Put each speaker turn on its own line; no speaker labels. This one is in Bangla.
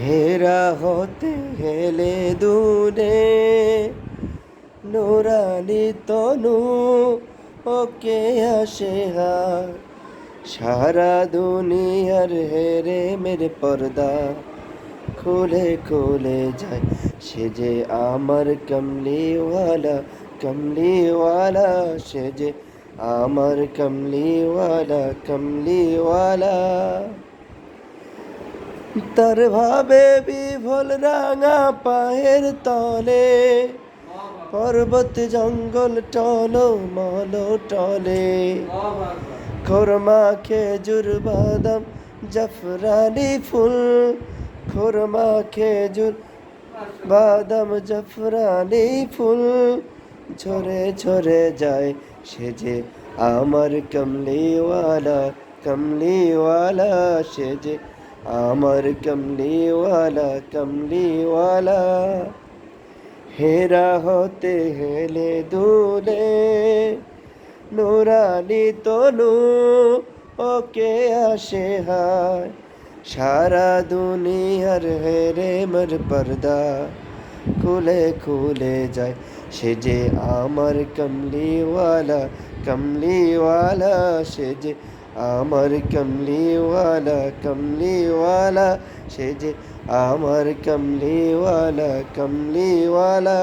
হেরা হতে হেলে দূরে নুরানি তনু, ওকে আসে হার। সারা দুনিয়ার হেরে মেরে পর্দা খুলে খুলে যায়। সে যে আমার কমলিওয়ালা কমলিওয়ালা, সে যে আমার কমলিওয়ালা কমলিওয়ালা। তার ভাবে বিভোল রাঙা পায়ের তলে। পর্বত জঙ্গল টলো, মলো টলে। খোরমা খেজুর বাদাম, জাফরানি ফুল। খোরমা খেজুর বাদাম, জাফরানি ফুল। ঝরে ঝরে যায় সে যে আমার কমলিওয়ালা কমলিওয়ালা সে যে আমার কমলিওয়ালা কমলিওয়ালা হেরা হতে হেলে দুলে নুরানি তনু ওকে আসে হায় সারা দুনিয়ার হেরে মর পর্দা খুলে খুলে যায় সে যে আমার কমলিওয়ালা কমলিওয়ালা সে যে আমার কমলিওয়ালা কমলিওয়ালা সে যে আমার কমলিওয়ালা কমলিওয়ালা।